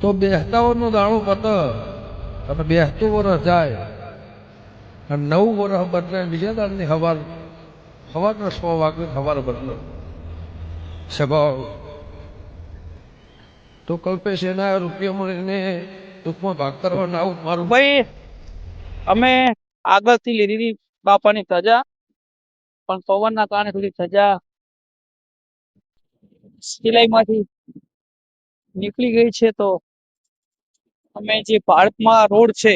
તો બેસતાઓનું દાણું પત અને બેસતું વરસ જાય. અને નવું વરસ બદલે બીજા દાણની હવાર સવારના સો વાગે સવાર બદલો. સ્વભાવ તો કલ્પેશ એના રૂપિયા મળીને ટૂંકમાં ભાગ કરવાનું આવું મારું ભાઈ, અમે આગળથી લીધી બાપાની સજા પણ પવનના કારણે થોડી સજા સિલાઈમાંથી નીકળી ગઈ છે તો અમે જે ભારતમાં રોડ છે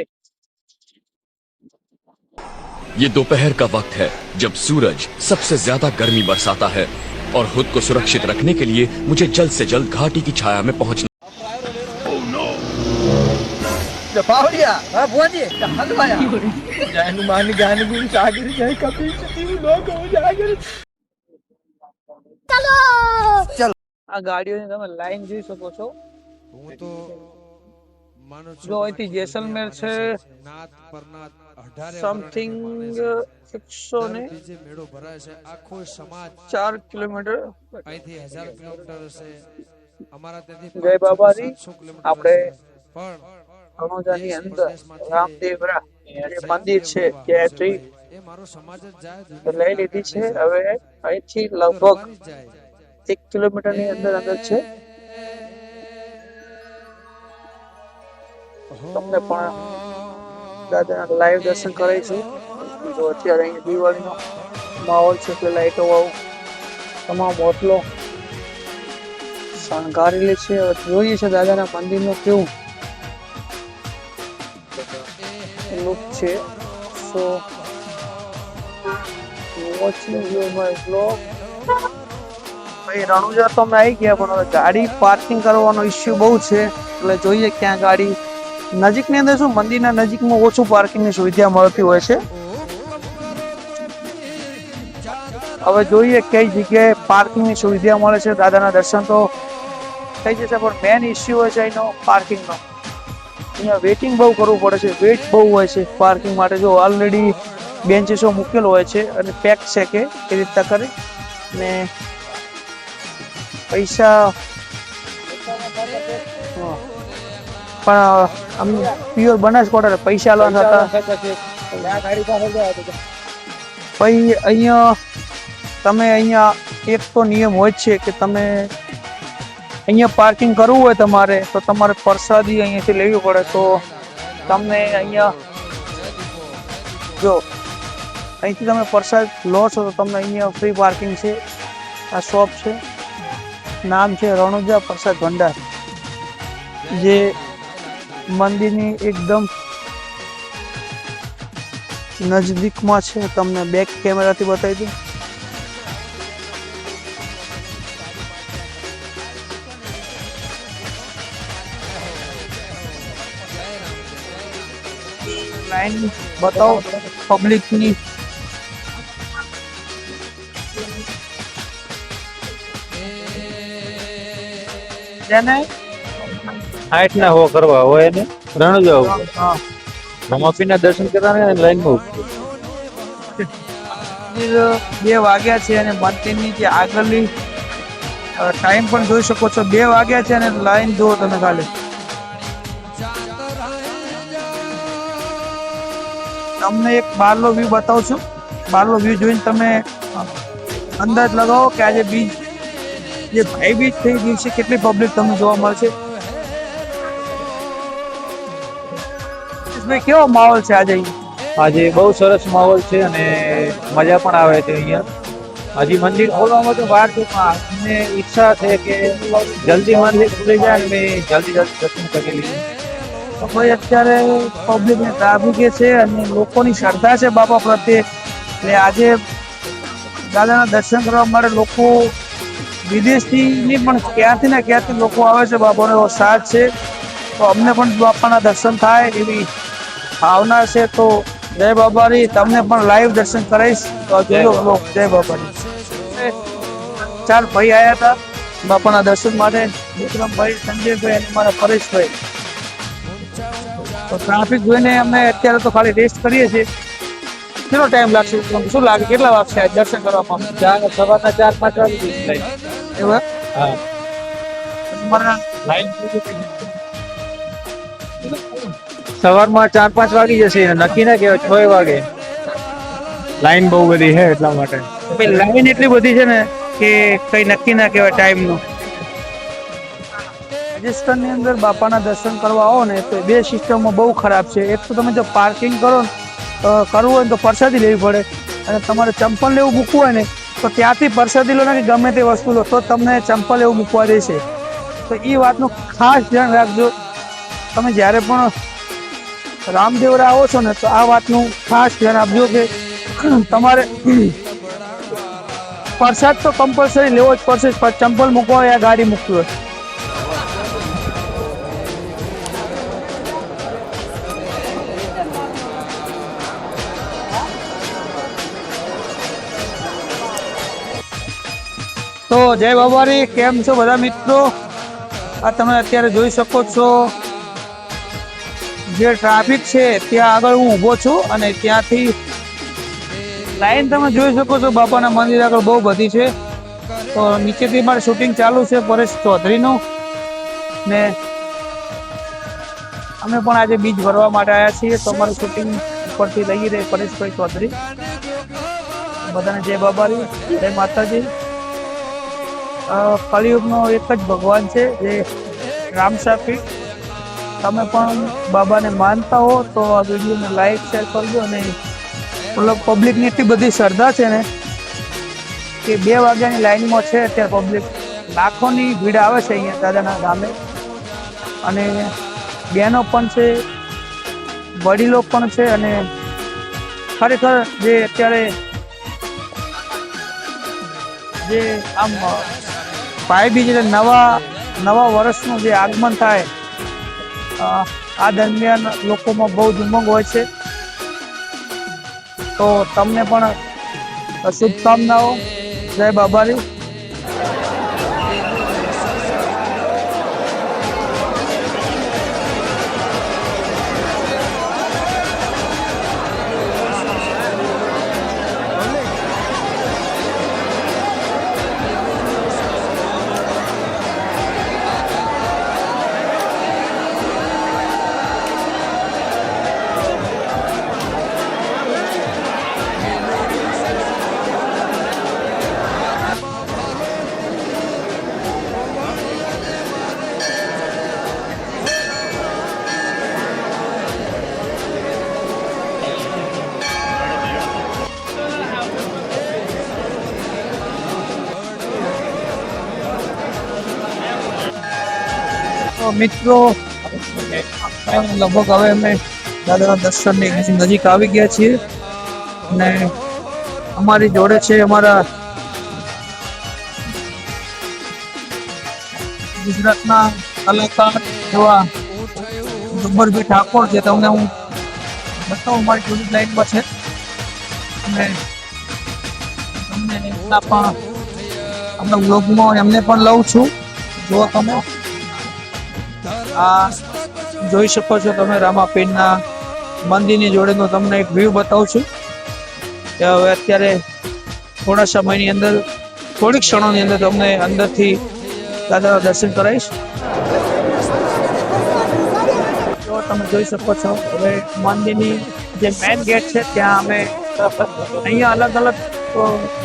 ये दोपहर का वक्त है जब सूरज सबसे ज्यादा गर्मी बरसाता है और खुद को सुरक्षित रखने के लिए मुझे जल्द से जल्द घाटी की छाया में पहुंचना બાવળિયા હા ભુવાજી હલવાયા જય હનુમાન જ્ઞાન ગુણ સાગર જય કપિલ સતી લોક જાગર આ ગાડીઓની તમે લાઈન જોઈ શકો છો હું તો માનું છું જો અહીંથી જેસલમેર છે સમથિંગ એકસો ને મેળો ભરાય છે આખો સમાજ ચાર કિલોમીટર અહીંથી હજાર કિલોમીટર હશે. અમારા ત્યાંથી જય બાબાજી. આપણે હશે. અંદર રામદેવરા જે મંદિર છે ગાયત્રી એ મારો સમાજ જ જાય લઈ લીધી છે. હવે અહીંથી લગભગ એક કિલોમીટરની અંદર અંદર છે. તમને પણ દાદાના લાઈવ દર્શન કરાવીશું જો અત્યારે અહીં દિવાળીનો માહોલ છે એટલે લાઈટો વાળું તમામ હોટલો શણગારેલી છે. જોઈએ છે દાદાના મંદિરનું કેવું લુક છે. So watching you my blog ભાઈ, રણુજા તો અમે આવી ગયા, પણ હવે ગાડી પાર્કિંગ કરવાનો ઇશ્યુ બહુ છે. એટલે જોઈએ ક્યાં ગાડી નજીકની અંદર શું, મંદિરના નજીકમાં ઓછું પાર્કિંગની સુવિધા મળતી હોય છે. હવે જોઈએ કઈ જગ્યાએ પાર્કિંગની સુવિધા મળે છે. દાદાના દર્શન તો થઈ જશે, પણ મેન ઇસ્યુ હોય છે એનો પાર્કિંગનો. અહીંયા વેઇટિંગ બહુ કરવું પડે છે. વેઇટ બહુ હોય છે પાર્કિંગ માટે. જો ઓલરેડી બેન્ચીસો મૂકેલો હોય છે અને પેક છે કે, એ રીતના કરી ને પૈસા પણ આમ પ્યોર બનાસકોટા પૈસા લોન હતા. પછી અહીંયા તમે અહીંયા એક તો નિયમ હોય છે કે તમે અહીંયા પાર્કિંગ કરવું હોય તમારે તો તમારે પ્રસાદી અહીંયાથી લેવી પડે. તો તમને અહીંયા જો અહીંથી તમે પ્રસાદ લો છો તો તમને અહીંયા ફ્રી પાર્કિંગ છે. આ શોપ છે. નામ છે રણુજા પ્રસાદ ભંડાર. જે મંદિરની એકદમ નજદીકમાં છે. તમને બેક કેમેરાથી બતાવી દઉં. લાઈન બતાવો. પબ્લિકની જેને આઠ ના હો કરવા હોય ને રણુજા હા રમાપીના દર્શન કરવાના લાઈનમાં મંદિર બે વાગ્યા છે અને મંદિરની જે આગળની ટાઈમ પણ જોઈ શકો છો. બે વાગ્યા છે અને લાઈન જુઓ તમે ખાલી. તમને એક બહારનો વ્યૂ બતાવું છું. બહારનો વ્યૂ જોઈને તમે અંદાજ લગાવો કે આજે બીજ જે ભાઈ બીજ થઈ દિવસે કેટલી પબ્લિક તમને જોવા મળશે? ભાઈ કેવો માહોલ છે આજે? આજે બહુ સરસ માહોલ છે અને મજા પણ આવે છે અહીંયા. હજી મંદિર ખોલવામાં તો વાર છે પણ અમને ઈચ્છા છે કે જલ્દી મંદિર ખુલી જાય અને જલ્દી જલ્દી દર્શન કરી લઈએ. તો ભાઈ અત્યારે પબ્લિક ને કે છે અને લોકોની શ્રદ્ધા છે બાપા પ્રત્યે એટલે આજે દાદાના દર્શન કરવા માટે લોકો વિદેશથી નહીં પણ ક્યાંથી ને ક્યાંથી લોકો આવે છે બાપાનો એવો સાથ છે. તો અમને પણ બાપાના દર્શન થાય એવી ભાવના છે તો જય બાબારી તમને પણ લાઈવ દર્શન કરાવીશ. તો જોયો બ્લોગ જય બાબારી. ચાર ભાઈ આવ્યા હતા. બાપાના દર્શન માટે વિક્રમભાઈ સંજયભાઈ અને મારા પરેશભાઈ. તો ટ્રાફિક જોઈને અમે અત્યારે તો ખાલી રેસ્ટ કરીએ છીએ. કેટલો ટાઈમ લાગશે શું લાગે? કેટલા વાગશે દર્શન કરવામાં? ચાર સવારના ચાર પાંચ વાગે એવા. હા. તમારા લાઈન સવારમાં ચાર પાંચ વાગી જશે નક્કી ના કહેવાય છ વાગે. લાઈન બહુ બધી છે એટલા માટે. ભાઈ લાઈન એટલી બધી છે ને કે કઈ નક્કી ના કહેવાય ટાઈમનું. રાજસ્થાનની અંદર બાપાના દર્શન કરવા આવો ને તો બે સિસ્ટમો બહુ ખરાબ છે. એક તો તમે જો પાર્કિંગ કરો ને કરવું હોય તો પરસાદી લેવી પડે. અને તમારે ચંપલ લેવું મૂકવું હોય ને તો ત્યાંથી પરસાદી લો ને કે ગમે તે વસ્તુ લો તો તમને ચંપલ એવું મૂકવા દેશે. તો એ વાતનું ખાસ ધ્યાન રાખજો. તમે જ્યારે પણ રામદેવરા આવો છો ને, તો આ વાતનું ખાસ ધ્યાન આપજો કે તમારે પ્રસાદ તો કમ્પલસરી લેવો જ પડશે પણ ચંપલ મૂકવા યા ગાડી મૂકવી હોય. તો જય બાબારી કેમ છો બધા મિત્રો? આ તમે અત્યારે જોઈ શકો છો જે ટ્રાફિક છે, ત્યાં આગળ હું ઊભો છું અને ત્યાંથી લાઈન તમે જોઈ શકો છો, બાપાના મંદિર આગળ બહુ બધી છે. તો નીચેથી મારે શૂટિંગ ચાલુ છે, પરેશ ચૌધરીનું. ને અમે પણ આજે બીજ ભરવા માટે આવ્યા છીએ, તો અમારું શૂટિંગ ઉપરથી લઈ રહે પરેશભાઈ ચૌધરી. બધાને જય બાબારી જય માતાજી. કલિયુગનો એક જ ભગવાન છે, જે રામ સાફી તમે પણ બાબાને માનતા હો તો આ વિડીયોને લાઈક શેર કરજો અને મતલબ પબ્લિકની એટલી બધી શ્રદ્ધા છે ને કે બે વાગ્યાની લાઈનમાં છે અત્યારે પબ્લિક લાખોની ભીડ આવે છે અહીંયા દાદાના ગામે. અને બહેનો પણ છે, વડીલો પણ છે અને ખરેખર જે અત્યારે જે આમ ભાઈ બીજ નવા નવા વર્ષનું જે આગમન થાય આ દરમિયાન લોકોમાં બહુ જ ઉમંગ હોય છે. તો તમને પણ શુભકામનાઓ. જય બાબારી. તો મિત્રો લગભગ હવે અમે દાદાના દર્શનની નજીક આવી ગયા છીએ. અને અમારી જોડે છે અમારા ગુજરાતના કલાકાર એવા ડુંબરભાઈ ઠાકોર જે તમને હું બતાવું મારી જોડી લાઈનમાં છે. અને તમને એમના પણ, આપણા બ્લોગમાં એમને પણ લઉં છું. જો તમે. આ જોઈ શકો છો તમે રામાપીરના મંદિરની જોડેનો તમને એક વ્યૂ બતાવું છું. કે હવે અત્યારે થોડા સમયની અંદર, થોડીક ક્ષણોની અંદર તમને અંદરથી દાદાના દર્શન કરાવીશ. તો તમે જોઈ શકો છો, હવે મંદિરની જે મેઇન ગેટ છે, ત્યાં અમે અહીંયા અલગ અલગ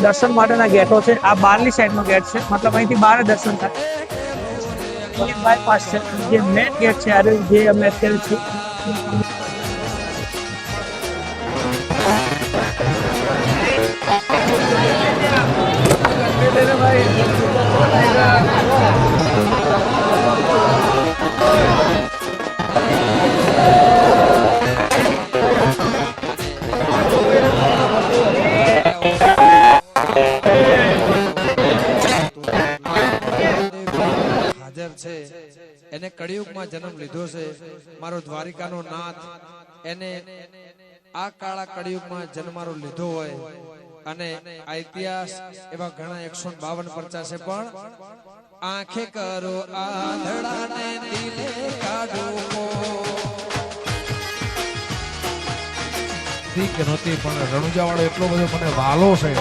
દર્શન માટેના ગેટો છે. આ બહારની સાઈડનો ગેટ છે. મતલબ અહીંથી બહાર દર્શન થાય. બાયપાસ છે જે મેઇન ગેટ છે આ જે અમે અત્યારે છીએ કળિયુગમાં જન્મ લીધો છે. મારો દ્વારિકાનો નાથ. એને આ કાળા કળિયુગમાં જન્મારો લીધો હોય. અને આ ઇતિહાસ એવા ઘણા એકસો બાવન પરચા છે, પણ આંખે કરો આંધળાને દિલે કાઢો. ઠીક નહોતી પણ રણુજાવાળો એટલો બધો મને વાલો છે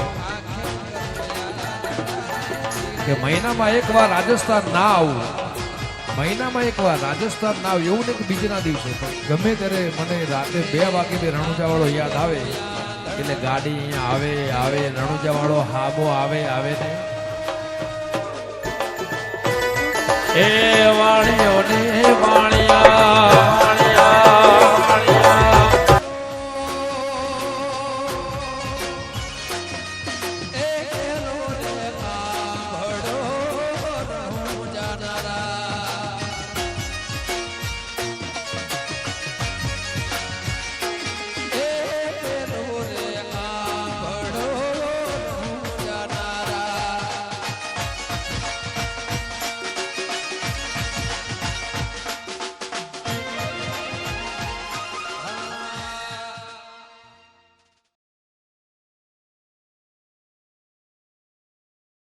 કે મહિનામાં એક વાર રાજસ્થાન ના આવું. મહિનામાં એક વાર રાજસ્થાન ના એવું નહીં કે બીજના દિવસે, પણ ગમે ત્યારે મને રાતે બે વાગે બે રણુજા વાળો યાદ આવે, એટલે ગાડી અહીંયા આવે આવે, રણુજાવાળો હાબો આવે આવે ને. એ વાણી